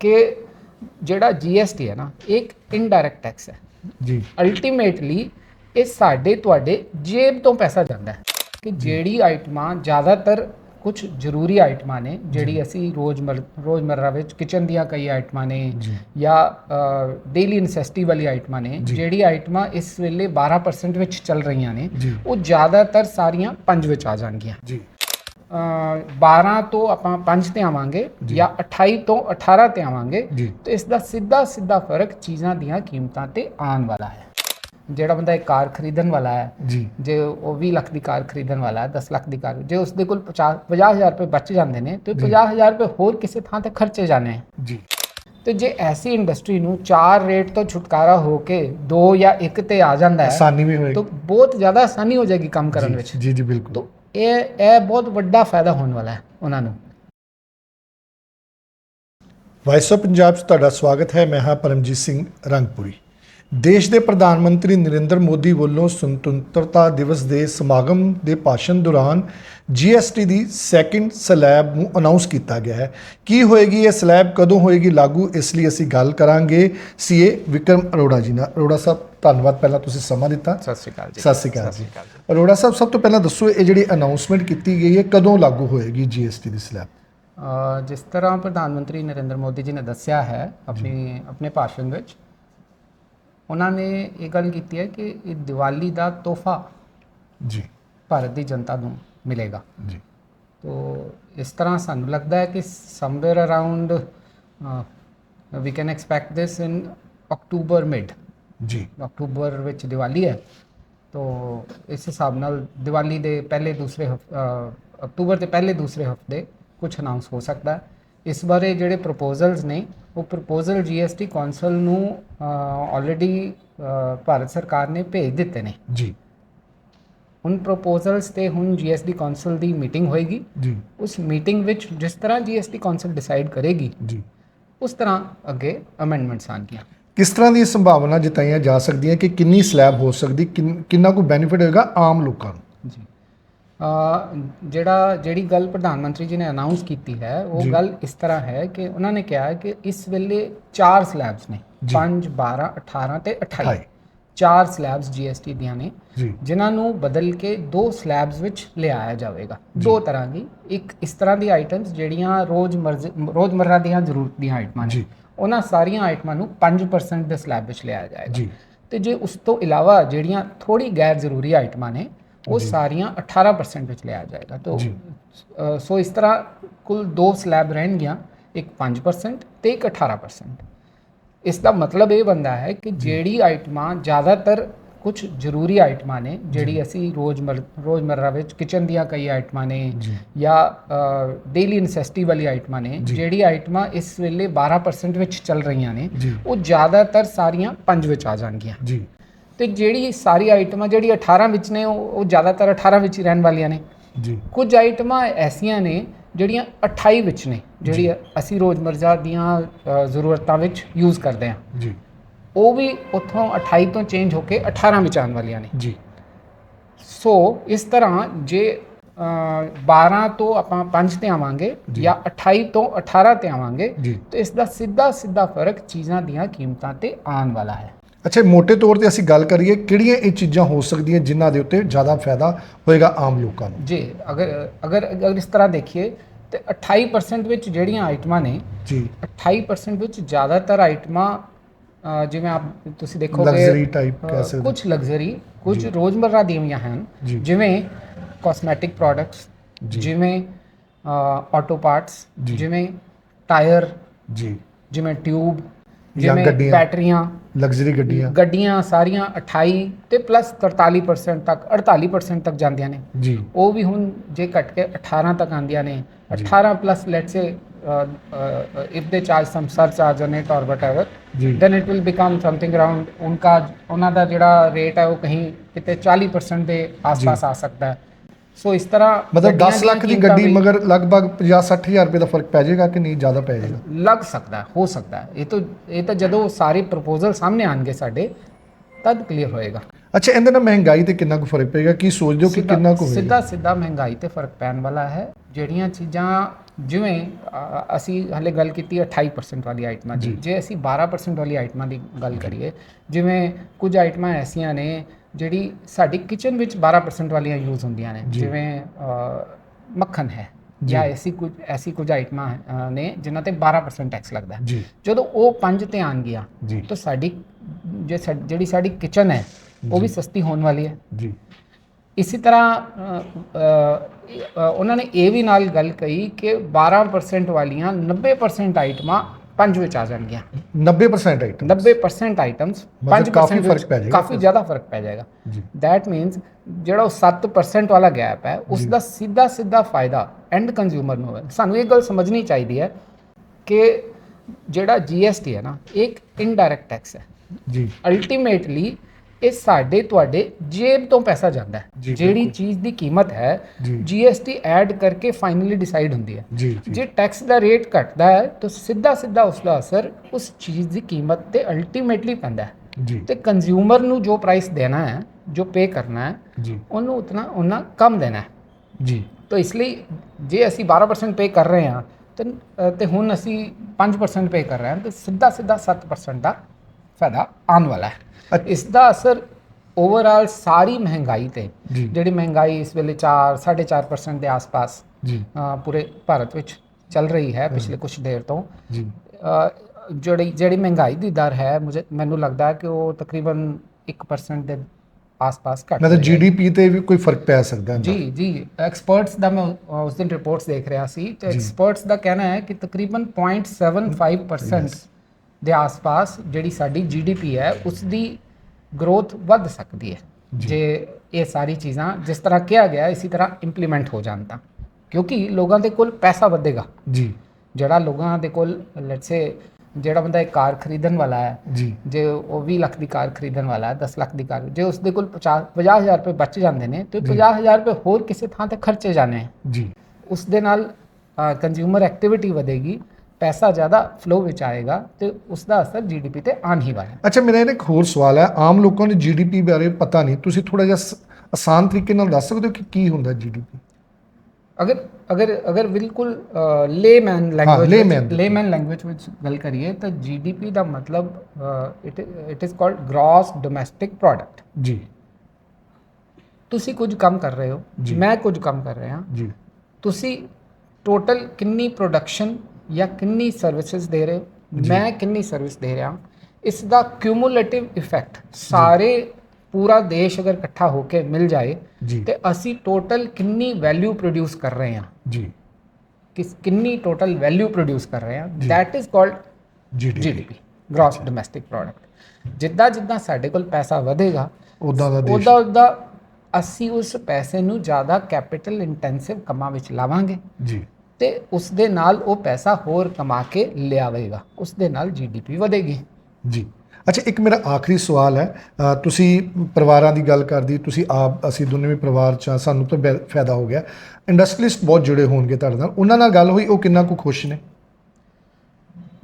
ਕਿ ਜਿਹੜਾ GST ਹੈ ਨਾ ਇਹ ਇੱਕ ਇਨਡਾਇਰੈਕਟ ਟੈਕਸ ਹੈ। ਜੀ। ਅਲਟੀਮੇਟਲੀ ਇਹ ਸਾਡੇ ਤੁਹਾਡੇ ਜੇਬ ਤੋਂ ਪੈਸਾ ਜਾਂਦਾ ਹੈ ਕਿ ਜਿਹੜੀ ਆਈਟਮਾਂ ਜ਼ਿਆਦਾਤਰ ਕੁਝ ਜ਼ਰੂਰੀ ਆਈਟਮਾਂ ਨੇ ਜਿਹੜੀ ਅਸੀਂ ਰੋਜ਼ਮਰ ਰੋਜ਼ਮਰਰਾ ਵਿੱਚ ਕਿਚਨ ਦੀਆਂ ਕਈ ਆਈਟਮਾਂ ਨੇ ਜੀ। ਡੇਲੀ ਨੈਸੈਸਿਟੀ ਵਾਲੀ ਆਈਟਮਾਂ ਨੇ। ਜਿਹੜੀ ਆਈਟਮਾਂ ਇਸ ਵੇਲੇ 12% ਵਿੱਚ ਚੱਲ ਰਹੀਆਂ ਨੇ ਉਹ ਜ਼ਿਆਦਾਤਰ ਸਾਰੀਆਂ 5 ਵਿੱਚ ਆ ਜਾਣਗੀਆਂ। ਜੀ। 12 ਤੋਂ ਆਪਾਂ 5 ਤੇ ਆਵਾਂਗੇ ਜੀ। ਜਾਂ 28 ਤੋਂ 18 ਤੇ ਆਵਾਂਗੇ। ਤੇ ਇਸ ਦਾ ਸਿੱਧਾ ਸਿੱਧਾ ਫ਼ਰਕ ਚੀਜ਼ਾਂ ਦੀਆਂ ਕੀਮਤਾਂ ਤੇ ਆਉਣ ਵਾਲਾ ਹੈ। ਜਿਹੜਾ ਬੰਦਾ ਇੱਕ ਕਾਰ ਖਰੀਦਣ ਵਾਲਾ ਹੈ ਜੀ। ਉਹ 20 ਲੱਖ ਦੀ ਕਾਰ ਖਰੀਦਣ ਵਾਲਾ ਹੈ 10 ਲੱਖ ਦੀ ਕਾਰ ਜੇ ਉਸ ਦੇ ਕੋਲ 50 50000 ਰੁਪਏ ਬਚ ਜਾਂਦੇ ਨੇ ਤੇ ਜੀ। 50000 ਰੁਪਏ ਹੋਰ ਕਿਸੇ ਥਾਂ ਤੇ ਖਰਚੇ ਜਾਣੇ ਹੈ ਜੀ। ਤੇ ਜੇ ਐਸੀ ਇੰਡਸਟਰੀ ਨੂੰ ਚਾਰ ਰੇਟ ਤੋਂ ਛੁਟਕਾਰਾ ਹੋ ਕੇ ਦੋ ਜਾਂ ਇੱਕ ਤੇ ਆ ਜਾਂਦਾ ਹੈ ਆਸਾਨੀ ਵੀ ਤਾਂ ਹੋਏਗੀ ਬਹੁਤ ਜ਼ਿਆਦਾ ਆਸਾਨੀ ਹੋ ਜਾਏਗੀ ਕੰਮ ਕਰਨ ਵਿੱਚ। ਜੀ ਜੀ ਬਿਲਕੁਲ। ਤਾਂ ਇਹ ਇਹ ਬਹੁਤ ਵੱਡਾ ਫਾਇਦਾ ਹੋਣ ਵਾਲਾ ਹੈ ਉਹਨਾਂ ਨੂੰ। ਵਾਇਸ ਆਫ ਪੰਜਾਬ 'ਚ ਤੁਹਾਡਾ ਸਵਾਗਤ ਹੈ। ਮੈਂ ਹਾਂ ਪਰਮਜੀਤ ਸਿੰਘ ਰੰਗਪੁਰੀ। ਦੇਸ਼ ਦੇ ਪ੍ਰਧਾਨ ਮੰਤਰੀ ਨਰਿੰਦਰ ਮੋਦੀ ਵੱਲੋਂ ਸੁਤੰਤਰਤਾ ਦਿਵਸ ਦੇ ਸਮਾਗਮ ਦੇ ਭਾਸ਼ਣ ਦੌਰਾਨ GST ਦੀ ਸੈਕਿੰਡ ਸਲੈਬ ਨੂੰ ਅਨਾਉਂਸ ਕੀਤਾ ਗਿਆ ਹੈ। ਕੀ ਹੋਏਗੀ ਇਹ ਸਲੈਬ ਕਦੋਂ ਹੋਏਗੀ ਲਾਗੂ? ਇਸ ਲਈ ਅਸੀਂ ਗੱਲ ਕਰਾਂਗੇ ਸੀਏ ਵਿਕਰਮ ਅਰੋੜਾ ਜੀ ਨਾਲ। ਅਰੋੜਾ ਸਾਹਿਬ ਧੰਨਵਾਦ ਪਹਿਲਾਂ ਤੁਸੀਂ ਸਮਾਂ ਦਿੱਤਾ। ਸਤਿ ਸ਼੍ਰੀ ਅਕਾਲ ਜੀ। ਸਤਿ ਸ਼੍ਰੀ ਅਕਾਲ ਜੀ। ਅਰੋੜਾ ਸਾਹਿਬ ਸਭ ਤੋਂ ਪਹਿਲਾਂ ਦੱਸੋ ਇਹ ਜਿਹੜੀ ਅਨਾਉਂਸਮੈਂਟ ਕੀਤੀ ਗਈ ਹੈ ਕਦੋਂ ਲਾਗੂ ਹੋਏਗੀ GST ਦੀ ਸਲੈਬ ਅ, ਜਿਸ ਤਰ੍ਹਾਂ ਪ੍ਰਧਾਨ ਮੰਤਰੀ ਨਰਿੰਦਰ ਮੋਦੀ ਜੀ ਨੇ ਦੱਸਿਆ ਹੈ ਆਪਣੀ ਆਪਣੇ ਭਾਸ਼ਣ ਵਿੱਚ ਉਹਨਾਂ ਨੇ ਇਹ ਗੱਲ ਕੀਤੀ ਹੈ ਕਿ ਇਹ ਦੀਵਾਲੀ ਦਾ ਤੋਹਫਾ ਜੀ। ਭਾਰਤ ਦੀ ਜਨਤਾ ਨੂੰ ਮਿਲੇਗਾ। ਜੀ। ਤੋ ਇਸ ਤਰ੍ਹਾਂ ਸਾਨੂੰ ਲੱਗਦਾ ਹੈ ਕਿ somewhere around we can expect this in October mid ਜੀ। ਅਕਤੂਬਰ ਵਿੱਚ ਦੀਵਾਲੀ ਹੈ। ਤੋ ਇਸ ਹਿਸਾਬ ਨਾਲ ਦੀਵਾਲੀ ਦੇ ਪਹਿਲੇ ਦੂਸਰੇ ਅਕਤੂਬਰ ਦੇ ਪਹਿਲੇ ਦੂਸਰੇ ਹਫ਼ਤੇ ਕੁਝ ਅਨਾਉਂਸ ਹੋ ਸਕਦਾ ਹੈ। ਇਸ ਬਾਰੇ ਜਿਹੜੇ ਪ੍ਰਪੋਜ਼ਲਸ ਨੇ ਉਹ ਪ੍ਰਪੋਜ਼ਲ GST ਕੌਂਸਲ ਨੂੰ ਆਲਰੇਡੀ ਭਾਰਤ ਸਰਕਾਰ ਨੇ ਭੇਜ ਦਿੱਤੇ ਨੇ। ਜੀ। ਹੁਣ ਪ੍ਰਪੋਜ਼ਲਸ ਤੇ ਹੁਣ GST ਕੌਂਸਲ ਦੀ ਮੀਟਿੰਗ ਹੋਏਗੀ। ਜੀ। ਉਸ ਮੀਟਿੰਗ ਵਿੱਚ ਜਿਸ ਤਰ੍ਹਾਂ GST ਕੌਂਸਲ ਡਿਸਾਈਡ ਕਰੇਗੀ ਜੀ। ਉਸ ਤਰ੍ਹਾਂ ਅੱਗੇ ਅਮੈਂਡਮੈਂਟਸ ਆਉਣਗੀਆਂ। ਕਿਸ ਤਰ੍ਹਾਂ ਦੀ ਸੰਭਾਵਨਾ ਜਤਾਈਆਂ ਜਾ ਸਕਦੀਆਂ ਕਿ ਕਿੰਨੀ ਸਲੈਬ ਹੋ ਸਕਦੀ ਕਿੰਨ- ਕੁ ਬੈਨੀਫਿਟ ਹੋਏਗਾ ਆਮ ਲੋਕਾਂ ਨੂੰ? ਜੀ। ਜਿਹੜਾ ਜਿਹੜੀ ਗੱਲ ਪ੍ਰਧਾਨ ਮੰਤਰੀ ਜੀ ਨੇ ਅਨਾਉਂਸ ਕੀਤੀ ਹੈ ਉਹ। ਗੱਲ ਇਸ ਤਰ੍ਹਾਂ ਹੈ ਕਿ ਉਹਨਾਂ ਨੇ ਕਿਹਾ ਕਿ ਇਸ ਵੇਲੇ ਚਾਰ ਸਲੈਬਸ ਨੇ। ਜੀ। 5 12 18 ਤੇ 28 ਅਠਾਈ। ਚਾਰ ਸਲੈਬਸ GST ਦੀਆਂ ਨੇ ਜਿਨ੍ਹਾਂ ਨੂੰ ਬਦਲ ਕੇ ਦੋ ਸਲੈਬਸ ਵਿੱਚ ਲਿਆਇਆ ਜਾਵੇਗਾ। ਦੋ ਤਰ੍ਹਾਂ ਦੀ। ਇੱਕ ਇਸ ਤਰ੍ਹਾਂ ਦੀ ਆਈਟਮਸ ਜਿਹੜੀਆਂ ਰੋਜ਼ ਰੋਜ਼ਮਰਰਾ ਦੀਆਂ ਜ਼ਰੂਰਤ ਦੀਆਂ ਆਈਟਮਾਂ ਨੇ। ਉਹਨਾਂ ਸਾਰੀਆਂ ਆਈਟਮਾਂ ਨੂੰ 5% ਦੇ ਸਲੈਬ ਵਿੱਚ ਲਿਆਇਆ ਜਾਏਗਾ। ਜੀ। ਤੇ ਜੇ ਉਸ ਤੋਂ ਇਲਾਵਾ ਜਿਹੜੀਆਂ ਥੋੜੀ ਗੈਰ ਜ਼ਰੂਰੀ ਆਈਟਮਾਂ ਨੇ ਉਹ। ਸਾਰੀਆਂ 18% ਵਿੱਚ ਲਿਆ ਜਾਏਗਾ। ਤਾਂ ਸੋ ਇਸ ਤਰ੍ਹਾਂ ਕੁੱਲ ਦੋ ਸਲੈਬ ਰਹਿਣਗੀਆਂ ਇੱਕ 5% ਤੇ ਇੱਕ 18% ਇਸ ਦਾ ਮਤਲਬ ਇਹ ਬੰਦਾ ਹੈ ਕਿ ਜਿਹੜੀ ਆਈਟਮਾਂ ਜ਼ਿਆਦਾਤਰ ਕੁਝ ਜ਼ਰੂਰੀ ਆਈਟਮਾਂ ਨੇ ਜਿਹੜੀ ਅਸੀਂ ਰੋਜ਼ਮਰ ਰੋਜ਼ਮਰਰਾ ਵਿੱਚ ਕਿਚਨ ਦੀਆਂ ਕਈ ਆਈਟਮਾਂ ਨੇ ਜੀ। ਡੇਲੀ ਨੈਸੈਸਿਟੀ ਵਾਲੀ ਆਈਟਮਾਂ ਨੇ। ਜਿਹੜੀ ਆਈਟਮਾਂ ਇਸ ਵੇਲੇ 12% ਵਿੱਚ ਚੱਲ ਰਹੀਆਂ ਨੇ ਉਹ ਜ਼ਿਆਦਾਤਰ ਸਾਰੀਆਂ 5 ਵਿੱਚ ਆ ਜਾਣਗੀਆਂ। ਜੀ। ਤੇ ਜਿਹੜੀ ਸਾਰੀ ਆਈਟਮਾਂ ਜਿਹੜੀ 18 ਵਿੱਚ ਨੇ ਉਹ ਉਹ ਜ਼ਿਆਦਾਤਰ 18 ਵਿੱਚ ਹੀ ਰਹਿਣ ਵਾਲੀਆਂ ਨੇ। ਜੀ। ਕੁਝ ਆਈਟਮਾਂ ਐਸੀਆਂ ਨੇ ਜਿਹੜੀਆਂ 28 ਵਿੱਚ ਨੇ ਜਿਹੜੀ ਅਸੀਂ ਰੋਜ਼ਮਰਜ਼ਾ ਦੀਆਂ ਅ, ਜ਼ਰੂਰਤਾਂ ਵਿੱਚ ਯੂਜ਼ ਕਰਦੇ ਹਾਂ। ਜੀ। ਉਹ ਵੀ ਉੱਥੋਂ 28 ਤੋਂ ਚੇਂਜ ਹੋ ਕੇ 18 ਵਿੱਚ ਆਉਣ ਵਾਲੀਆਂ ਨੇ। ਜੀ। ਸੋ ਇਸ ਤਰ੍ਹਾਂ ਜੇ ਅ, 12 ਤੋਂ ਆਪਾਂ 5 ਤੇ ਆਵਾਂਗੇ ਜੀ। ਜਾਂ 28 ਤੋਂ 18 ਤੇ ਆਵਾਂਗੇ ਜੀ। ਤੇ ਇਸ ਦਾ ਸਿੱਧਾ ਸਿੱਧਾ ਫ਼ਰਕ ਚੀਜ਼ਾਂ ਦੀਆਂ ਕੀਮਤਾਂ ਤੇ ਆਉਣ ਵਾਲਾ ਹੈ। ਅੱਛਾ ਮੋٹے ਤੌਰ ਤੇ ਅਸੀਂ ਗੱਲ ਕਰੀਏ ਕਿਹੜੀਆਂ ਇਹ ਚੀਜ਼ਾਂ ਹੋ ਸਕਦੀਆਂ ਜਿਨ੍ਹਾਂ ਦੇ ਉੱਤੇ ਜ਼ਿਆਦਾ ਫਾਇਦਾ ਹੋਏਗਾ ਆਮ ਲੋਕਾਂ ਨੂੰ ਜੀ ਅਗਰ ਅਗਰ ਅਗਰ ਇਸ ਤਰ੍ਹਾਂ ਦੇਖੀਏ ਤੇ 28% ਵਿੱਚ ਜਿਹੜੀਆਂ ਆਈਟਮਾਂ ਨੇ ਜੀ 28% ਵਿੱਚ ਜ਼ਿਆਦਾਤਰ ਆਈਟਮਾਂ ਜਿਵੇਂ ਆਪ ਤੁਸੀਂ ਦੇਖੋਗੇ ਲਗਜ਼ਰੀ ਟਾਈਪ ਕਹਿ ਸਕਦੇ ਕੁਝ ਲਗਜ਼ਰੀ ਕੁਝ। ਰੋਜ਼ਮਰਰਾ ਦੀਆਂ ਵੀ ਹਨ ਜਿਵੇਂ ਕਾਸਮੈਟਿਕ ਪ੍ਰੋਡਕਟਸ। ਜਿਵੇਂ ਆਟੋ ਪਾਰਟਸ। ਜਿਵੇਂ ਟਾਇਰ ਜੀ ਜਿਵੇਂ ਟਿਊਬ ਜਾਂ ਜਿਵੇਂ ਗੱਡੀਆਂ। ਬੈਟਰੀਆਂ ਲਗਜ਼ਰੀ ਗੱਡੀਆਂ। ਗੱਡੀਆਂ ਸਾਰੀਆਂ 28 ਤੇ ਪਲੱਸ 43% ਤੱਕ 48% ਤੱਕ ਜਾਂਦੀਆਂ ਨੇ। ਜੀ। ਉਹ ਵੀ ਹੁਣ ਜੇ ਘਟ ਕੇ 18 ਤੱਕ ਆਂਦੀਆਂ ਨੇ। ਜੀ। 18 plus let's say if they charge some surcharge on it or whatever ਜੀ। then it will become something around ਉਨਕਾ ਉਹਨਾਂ ਦਾ ਜਿਹੜਾ ਰੇਟ ਹੈ ਉਹ ਕहीं ਕਿਤੇ 40% ਦੇ ਆਸ-ਪਾਸ ਆ ਸਕਦਾ ਹੈ। ਸੋ ਇਸ ਤਰ੍ਹਾਂ ਮਤਲਬ ਗੱਡੀਆਂ 10 ਦੀਆਂ ਲੱਖ ਦੀ ਗੱਡੀ ਮਗਰ ਲਗਭਗ 50 ਹਜ਼ਾਰ ਰੁਪਏ ਦਾ ਫ਼ਰਕ ਪੈ ਜਾਏਗਾ ਕਿ ਨਹੀਂ? ਜ਼ਿਆਦਾ ਪੈ ਜਾਏਗਾ। ਲੱਗ ਸਕਦਾ ਹੈ, ਸਕਦਾ। ਇਹ ਤਾਂ ਇਹ ਤਾਂ ਜਦੋਂ ਸਾਰੇ ਪ੍ਰਪੋਜ਼ਲ ਸਾਹਮਣੇ ਆਣਗੇ ਸਾਡੇ ਤਦ ਕਲੀਅਰ ਹੋਏਗਾ। ਅੱਛਾ ਇਹਦੇ ਨਾਲ ਮਹਿੰਗਾਈ ਤੇ ਕਿੰਨਾ ਕੁ ਫ਼ਰਕ ਪਏਗਾ? ਕੀ ਸੋਚਦੇ ਹੋ ਕਿ ਕਿੰਨਾ ਕੁ ਹੋਏਗਾ? ਸਿੱਧਾ ਸਿੱਧਾ ਮਹਿੰਗਾਈ ਤੇ ਫ਼ਰਕ ਪੈਣ ਵਾਲਾ ਹੈ। ਜਿਹੜੀਆਂ ਚੀਜ਼ਾਂ ਜਿਵੇਂ ਅਸੀਂ ਹਲੇ ਗੱਲ ਕੀਤੀ 28% ਵਾਲੀ ਆਈਟਮਾਂ ਦੀ। ਜੇ। ਅਸੀਂ 12% ਵਾਲੀ ਆਈਟਮਾਂ ਦੀ ਗੱਲ ਕਰੀਏ ਜਿਵੇਂ ਕੁਝ ਆਈਟਮਾਂ ਐਸੀਆਂ ਨੇ ਜਿਹੜੀ ਸਾਡੀ ਕਿਚਨ ਵਿੱਚ 12% ਵਾਲੀਆਂ ਯੂਜ਼ ਹੁੰਦੀਆਂ ਨੇ। ਜਿਵੇਂ ਮੱਖਣ ਹੈ ਜੀ। ਐਸੀ ਕੁਝ ਐਸੀ ਕੁਝ ਆਈਟਮਾਂ ਨੇ ਜਿਨ੍ਹਾਂ ਤੇ 12% ਟੈਕਸ ਲੱਗਦਾ ਹੈ। ਜਦੋਂ ਉਹ ਪੰਜ ਤੇ ਆਣਗੀਆਂ ਜੀ। ਤਾਂ ਸਾਡੀ ਜਿਹੜੀ ਸਾਡੀ ਕਿਚਨ ਹੈ ਉਹ ਵੀ ਸਸਤੀ ਹੋਣ ਵਾਲੀ ਹੈ। ਜੀ। ਇਸੇ ਤਰ੍ਹਾਂ ਉਹਨਾਂ ਨੇ ਇਹ ਵੀ ਨਾਲ ਗੱਲ ਕਹੀ ਕਿ 12% ਵਾਲੀਆਂ 90% ਆਈਟਮਾਂ ਪੰਜ ਵਿੱਚ ਆ ਜਾਣਗੀਆਂ। 90% ਆਈਟਮ 90% ਆਈਟਮਸ ਮਤਲਬ ਕਾਫੀ ਫ਼ਰਕ ਪੈ ਜਾਏਗਾ। ਕਾਫੀ ਜ਼ਿਆਦਾ ਫ਼ਰਕ ਪੈ ਜਾਏਗਾ। ਜੀ। ਦੈਟ ਮੀਨਸ ਜਿਹੜਾ ਉਹ 7% ਵਾਲਾ ਗੈਪ ਹੈ ਉਸ ਦਾ ਸਿੱਧਾ ਸਿੱਧਾ ਫਾਇਦਾ ਐਂਡ ਕੰਜ਼ਿਊਮਰ ਨੂੰ ਹੈ ਸਾਨੂੰ ਇਹ ਗੱਲ ਸਮਝਣੀ ਚਾਹੀਦੀ ਹੈ ਕਿ ਜਿਹੜਾ GST ਹੈ ਨਾ ਇੱਕ ਇਨਡਾਇਰੈਕਟ ਟੈਕਸ ਹੈ। ਜੀ। ਅਲਟੀਮੇਟਲੀ ਇਹ ਸਾਡੇ ਤੁਹਾਡੇ ਜੇਬ ਤੋਂ ਪੈਸਾ ਜਾਂਦਾ ਹੈ। ਜਿਹੜੀ। ਚੀਜ਼ ਦੀ ਕੀਮਤ ਹੈ ਜੀ। GST ਐਡ ਕਰਕੇ ਫਾਈਨਲੀ ਡਿਸਾਈਡ ਹੁੰਦੀ ਹੈ। ਜੀ ਟੈਕਸ ਦਾ ਰੇਟ ਘਟਦਾ ਹੈ ਤਾਂ ਸਿੱਧਾ ਸਿੱਧਾ ਉਸ ਦਾ ਅਸਰ ਉਸ ਚੀਜ਼ ਦੀ ਕੀਮਤ ਤੇ ਅਲਟੀਮੇਟਲੀ ਪੈਂਦਾ ਹੈ। ਤੇ ਕੰਜ਼ਿਊਮਰ ਨੂੰ ਜੋ ਪ੍ਰਾਈਸ ਦੇਣਾ ਹੈ ਜੋ ਪੇ ਕਰਨਾ ਹੈ ਉਹਨੂੰ ਉਤਨਾ ਉਹਨਾਂ ਕਮ ਦੇਣਾ ਹੈ। ਜੀ। ਤਾਂ ਇਸ ਲਈ ਜੇ ਅਸੀਂ 12% ਪੇ ਕਰ ਰਹੇ ਹਾਂ ਤੇ ਹੁਣ ਅਸੀਂ 5% ਪੇ ਕਰ ਰਹੇ ਹਾਂ ਤਾਂ ਸਿੱਧਾ ਸਿੱਧਾ 7% ਦਾ ਫਾਇਦਾ ਆਉਣ ਵਾਲਾ ਹੈ। ਇਸ ਦਾ ਅਸਰ ਓਵਰਆਲ ਸਾਰੀ ਮਹਿੰਗਾਈ ਤੇ ਜਿਹੜੀ ਮਹਿੰਗਾਈ ਇਸ ਵੇਲੇ 4 4.5% ਦੇ ਆਸ-ਪਾਸ ਜੀ। ਪੂਰੇ ਭਾਰਤ ਵਿੱਚ ਚੱਲ ਰਹੀ ਹੈ ਪਿਛਲੇ ਕੁਝ ਦੇਰ ਤੋਂ। ਜੀ। ਜਿਹੜੀ ਜਿਹੜੀ ਮਹਿੰਗਾਈ ਦੀ ਦਰ ਹੈ ਮੈਨੂੰ ਲੱਗਦਾ ਹੈ ਕਿ ਉਹ ਤਕਰੀਬਨ 1% ਦੇ ਆਸ-ਪਾਸ ਘਟ ਮਤਲਬ। ਜੀਡੀਪੀ ਤੇ ਵੀ ਕੋਈ ਫ਼ਰਕ ਪੈ ਸਕਦਾ ਹੈ। ਜੀ ਜੀ। ਐਕਸਪਰਟਸ ਦਾ ਮੈਂ ਉਸ ਦਿਨ ਰਿਪੋਰਟਸ ਦੇਖ ਰਿਹਾ ਸੀ ਤੇ। ਐਕਸਪਰਟਸ ਦਾ ਕਹਿਣਾ ਹੈ ਕਿ ਤਕਰੀਬਨ 0.75% ਦੇ ਆਸ-ਪਾਸ ਜਿਹੜੀ ਸਾਡੀ ਜੀਡੀਪੀ ਹੈ ਉਸ ਦੀ ਗਰੋਥ ਵੱਧ ਸਕਦੀ ਹੈ। ਜੀ। ਇਹ ਸਾਰੀ ਚੀਜ਼ਾਂ ਜਿਸ ਤਰ੍ਹਾਂ ਕਿਹਾ ਗਿਆ ਇਸੇ ਤਰ੍ਹਾਂ ਇੰਪਲੀਮੈਂਟ ਹੋ ਜਾਣ ਤਾਂ। ਕਿਉਂਕਿ ਲੋਕਾਂ ਦੇ ਕੋਲ ਪੈਸਾ ਵਧੇਗਾ। ਜੀ। ਜਿਹੜਾ ਲੋਕਾਂ ਦੇ ਕੋਲ ਲੈਟਸ ਸੇ ਜਿਹੜਾ ਬੰਦਾ ਇੱਕ ਕਾਰ ਖਰੀਦਣ ਵਾਲਾ ਹੈ ਜੀ। ਜੇ ਉਹ 20 ਲੱਖ ਦੀ ਕਾਰ ਖਰੀਦਣ ਵਾਲਾ ਹੈ 10 ਲੱਖ ਦੀ ਕਾਰ ਜੇ ਉਸ ਦੇ ਕੋਲ 50 50000 ਰੁਪਏ ਬਚ ਜਾਂਦੇ ਨੇ ਤੇ ਜੀ। 50000 ਰੁਪਏ ਹੋਰ ਕਿਸੇ ਥਾਂ ਤੇ ਖਰਚੇ ਜਾਣੇ। ਜੀ। ਉਸ ਦੇ ਨਾਲ ਕੰਜ਼ਿਊਮਰ ਐਕਟੀਵਿਟੀ ਵਧੇਗੀ। ਪੈਸਾ ਜ਼ਿਆਦਾ ਫਲੋ ਵਿੱਚ ਆਏਗਾ ਤੇ ਉਸ ਦਾ ਅਸਰ ਜੀਡੀਪੀ ਤੇ ਆਣ ਹੀ ਵਾਲਾ ਹੈ। ਅੱਛਾ ਮੇਰਾ ਇਹ ਇੱਕ ਹੋਰ ਸਵਾਲ ਹੈ। ਆਮ ਲੋਕਾਂ ਨੂੰ ਜੀਡੀਪੀ ਬਾਰੇ ਪਤਾ ਨਹੀਂ। ਤੁਸੀਂ ਥੋੜਾ ਜਿਹਾ ਆਸਾਨ ਤਰੀਕੇ ਨਾਲ ਦੱਸ ਸਕਦੇ ਹੋ ਕਿ ਕੀ ਹੁੰਦਾ ਜੀਡੀਪੀ ਅਗਰ ਅਗਰ ਅਗਰ ਬਿਲਕੁਲ ਲੇਮੈਨ ਲੈਂਗੁਏਜ। ਲੇਮੈਨ ਲੈਂਗੁਏਜ ਵਿੱਚ ਗੱਲ ਕਰੀਏ ਤਾਂ ਜੀਡੀਪੀ ਦਾ ਮਤਲਬ it it is called gross domestic product ਜੀ। ਤੁਸੀਂ ਕੁਝ ਕੰਮ ਕਰ ਰਹੇ ਹੋ। ਮੈਂ ਕੁਝ ਕੰਮ ਕਰ ਰਿਹਾ। ਜੀ। ਤੁਸੀਂ ਟੋਟਲ ਕਿੰਨੀ ਪ੍ਰੋਡਕਸ਼ਨ ਜਾਂ ਕਿੰਨੀ ਸਰਵਿਸਿਜ਼ ਦੇ ਰਹੇ ਹੋ। ਮੈਂ ਕਿੰਨੀ ਸਰਵਿਸ ਦੇ ਰਿਹਾ? ਇਸ ਦਾ ਕਿਊਮੂਲੇਟਿਵ ਇਫੈਕਟ ਸਾਰੇ ਪੂਰਾ ਦੇਸ਼ ਅਗਰ ਇਕੱਠਾ ਹੋ ਕੇ ਮਿਲ ਜਾਏ ਤੇ ਅਸੀਂ ਟੋਟਲ ਕਿੰਨੀ ਵੈਲਿਊ ਪ੍ਰੋਡਿਊਸ ਕਰ ਰਹੇ ਹਾਂ? ਜੀ। ਕਿਸ ਕਿੰਨੀ ਟੋਟਲ ਵੈਲਿਊ ਪ੍ਰੋਡਿਊਸ ਕਰ ਰਹੇ ਹਾਂ? that is called GDP gross domestic product ਜਿੱਦਾਂ ਜਿੱਦਾਂ ਸਾਡੇ ਕੋਲ ਪੈਸਾ ਵਧੇਗਾ ਉਦਾਂ ਦਾ ਦੇਸ਼। ਉਹਦਾ ਉਹਦਾ ਅਸੀਂ ਉਸ ਪੈਸੇ ਨੂੰ ਜ਼ਿਆਦਾ ਕੈਪੀਟਲ ਇੰਟੈਂਸਿਵ ਕੰਮਾਂ ਵਿੱਚ ਲਾਵਾਂਗੇ। ਜੀ। ਤੇ ਉਸ ਦੇ ਨਾਲ ਉਹ ਪੈਸਾ ਹੋਰ ਕਮਾ ਕੇ ਲਿਆਵੇਗਾ। ਉਸ ਦੇ ਨਾਲ ਜੀਡੀਪੀ ਵਧੇਗੀ। ਜੀ। ਅੱਛਾ ਇੱਕ ਮੇਰਾ ਆਖਰੀ ਸਵਾਲ ਹੈ। ਤੁਸੀਂ ਪਰਿਵਾਰਾਂ ਦੀ ਗੱਲ ਕਰਦੀ ਤੁਸੀਂ ਆਪ ਅਸੀਂ ਦੋਨੇ ਵੀ ਪਰਿਵਾਰ ਚ ਸਾਨੂੰ ਤਾਂ ਫਾਇਦਾ ਹੋ ਗਿਆ। ਇੰਡਸਟਰੀਲਿਸਟ ਬਹੁਤ ਜੁੜੇ ਹੋਣਗੇ ਤੁਹਾਡੇ ਨਾਲ। ਉਹਨਾਂ ਨਾਲ ਗੱਲ ਹੋਈ ਉਹ ਕਿੰਨਾ ਕੁ ਖੁਸ਼ ਨੇ?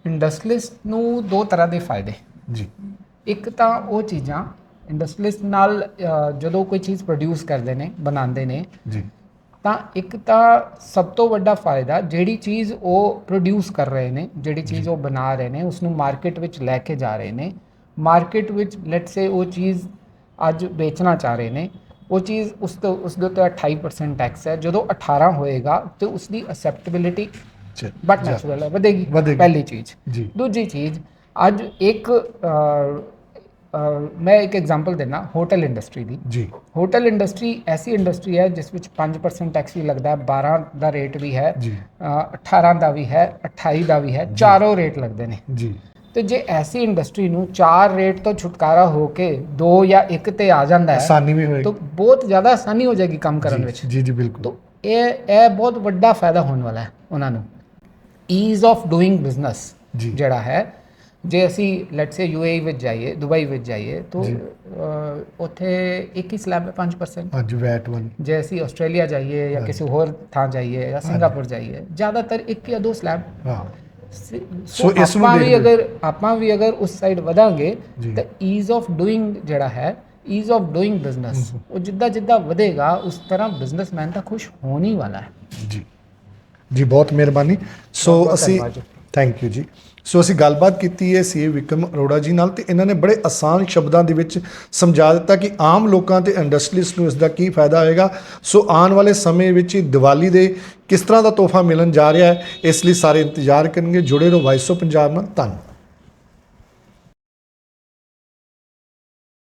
ਇੰਡਸਟਰੀਲਿਸਟ ਨੂੰ ਦੋ ਤਰ੍ਹਾਂ ਦੇ ਫਾਇਦੇ। ਜੀ। ਇੱਕ ਤਾਂ ਉਹ ਚੀਜ਼ਾਂ ਇੰਡਸਟਰੀਲਿਸਟ ਨਾਲ ਜਦੋਂ ਕੋਈ ਚੀਜ਼ ਪ੍ਰੋਡਿਊਸ ਕਰਦੇ ਨੇ ਬਣਾਉਂਦੇ ਨੇ ਜੀ। ਤਾਂ ਇੱਕ ਤਾਂ ਸਭ ਤੋਂ ਵੱਡਾ ਫਾਇਦਾ ਜਿਹੜੀ ਚੀਜ਼ ਉਹ ਪ੍ਰੋਡਿਊਸ ਕਰ ਰਹੇ ਨੇ ਜਿਹੜੀ ਚੀਜ਼ ਉਹ ਬਣਾ ਰਹੇ ਨੇ ਉਸ ਨੂੰ ਮਾਰਕੀਟ ਵਿੱਚ ਲੈ ਕੇ ਜਾ ਰਹੇ ਨੇ। ਮਾਰਕੀਟ ਵਿੱਚ ਲੈਟ ਸੇ ਉਹ ਚੀਜ਼ ਅੱਜ ਵੇਚਣਾ ਚਾਹ ਰਹੇ ਨੇ ਉਹ ਚੀਜ਼ ਉਸ ਤੋਂ ਉਸ ਦੇ ਉੱਤੇ 28% ਟੈਕਸ ਹੈ। ਜਦੋਂ 18 ਹੋਏਗਾ ਤੇ ਉਸ ਦੀ ਅਸੈਪਟੇਬਿਲਿਟੀ ਬਟ ਨੈਚੁਰਲ ਹੈ ਵਧੇਗੀ। ਪਹਿਲੀ ਚੀਜ਼। ਜੀ। ਦੂਜੀ ਚੀਜ਼ ਅੱਜ ਇੱਕ ਮੈਂ ਇੱਕ ਐਗਜ਼ਾਮਪਲ ਦੇਣਾ ਹੋਟਲ ਇੰਡਸਟਰੀ ਦੀ। ਜੀ। ਹੋਟਲ ਇੰਡਸਟਰੀ ਐਸੀ ਇੰਡਸਟਰੀ ਹੈ ਜਿਸ ਵਿੱਚ 5% ਟੈਕਸ ਵੀ ਲੱਗਦਾ ਹੈ 12 ਦਾ ਰੇਟ ਵੀ ਹੈ ਜੀ। ਅ, 18 ਦਾ ਵੀ ਹੈ 28 ਦਾ ਵੀ ਹੈ ਚਾਰੋਂ ਰੇਟ ਲੱਗਦੇ ਨੇ। ਜੀ। ਤੇ ਜੇ ਐਸੀ ਇੰਡਸਟਰੀ ਨੂੰ ਚਾਰ ਰੇਟ ਤੋਂ ਛੁਟਕਾਰਾ ਹੋ ਕੇ ਦੋ ਜਾਂ ਇੱਕ ਤੇ ਆ ਜਾਂਦਾ ਹੈ ਆਸਾਨੀ ਵੀ ਹੋਏਗੀ। ਤਾਂ ਬਹੁਤ ਜ਼ਿਆਦਾ ਆਸਾਨੀ ਹੋ ਜਾਏਗੀ ਕੰਮ ਕਰਨ ਵਿੱਚ। ਜੀ ਜੀ ਬਿਲਕੁਲ। ਤਾਂ ਇਹ ਇਹ ਬਹੁਤ ਵੱਡਾ ਫਾਇਦਾ ਹੋਣ ਵਾਲਾ ਹੈ ਉਹਨਾਂ ਨੂੰ। ਈਜ਼ ਆਫ ਡੂਇੰਗ ਬਿਜ਼ਨਸ ਜਿਹੜਾ ਹੈ ਜੇ ਅਸੀਂ ਲੈਟਸ ਸੇ ਯੂਏਈ ਵਿੱਚ ਜਾਈਏ ਦੁਬਈ ਵਿੱਚ ਜਾਈਏ ਤਾਂ ਜੀ। ਅ, ਉੱਥੇ ਇੱਕ ਹੀ ਸਲੈਬ ਹੈ 5% ਅੱਜ ਵੈਟ ਵਾਲੀ ਜੇ ਅਸੀਂ ਆਸਟ੍ਰੇਲੀਆ ਜਾਈਏ ਜਾਂ ਹਾਂ। ਕਿਸੇ ਹੋਰ ਥਾਂ ਜਾਈਏ ਜਾਂ ਸਿੰਗਾਪੁਰ ਜਾਈਏ ਜ਼ਿਆਦਾਤਰ ਇੱਕ ਜਾਂ ਦੋ ਸਲੈਬ ਹਾਂ ਸੋ ਸੋ ਇਸ ਨੂੰ ਆਪਾਂ ਵੀ ਦੇਖਦੇ- ਅਗਰ ਆਪਾਂ ਵੀ ਅਗਰ ਉਸ ਸਾਈਡ ਵਧਾਂਗੇ ਜੀ। ਤਾਂ ਈਜ਼ ਆਫ ਡੂਇੰਗ ਜਿਹੜਾ ਹੈ ਈਜ਼ ਆਫ ਡੂਇੰਗ ਬਿਜ਼ਨਸ ਉਹ ਜਿੱਦਾਂ ਜਿੱਦਾਂ ਵਧੇਗਾ ਉਸ ਤਰ੍ਹਾਂ ਬਿਜ਼ਨਸਮੈਨ ਤਾਂ ਖੁਸ਼ ਹੋਣ ਹੀ ਵਾਲਾ ਹੈ ਜੀ ਜੀ ਬਹੁਤ ਮਿਹਰਬਾਨੀ ਸੋ ਬਹੁਤ-ਬਹੁਤ ਅਸੀਂ ਧੰਨਵਾਦ ਜੀ। ਥੈਂਕ ਯੂ ਜੀ ਸੋ ਅਸੀਂ ਗੱਲਬਾਤ ਕੀਤੀ ਹੈ ਸੀ ਵਿਕਰਮ ਅਰੋੜਾ ਜੀ ਨਾਲ ਤੇ ਇਹਨਾਂ ਨੇ ਬੜੇ ਆਸਾਨ ਸ਼ਬਦਾਂ ਦੇ ਵਿੱਚ ਸਮਝਾ ਦਿੱਤਾ ਕਿ ਆਮ ਲੋਕਾਂ ਤੇ ਇੰਡਸਟਰੀਜ਼ ਨੂੰ ਇਸ ਦਾ ਕੀ ਫਾਇਦਾ ਹੋਏਗਾ। ਸੋ ਆਉਣ ਵਾਲੇ ਸਮੇਂ ਵਿੱਚ ਦੀਵਾਲੀ ਦੇ ਕਿਸ ਤਰ੍ਹਾਂ ਦਾ ਤੋਹਫਾ ਮਿਲਣ ਜਾ ਰਿਹਾ ਹੈ, ਇਸ ਲਈ ਸਾਰੇ ਇੰਤਜ਼ਾਰ ਕਰਨਗੇ। ਜੁੜੇ ਰਹੋ ਵਾਇਸ ਆਫ ਪੰਜਾਬ ਨਾਲ। ਧੰਨਵਾਦ।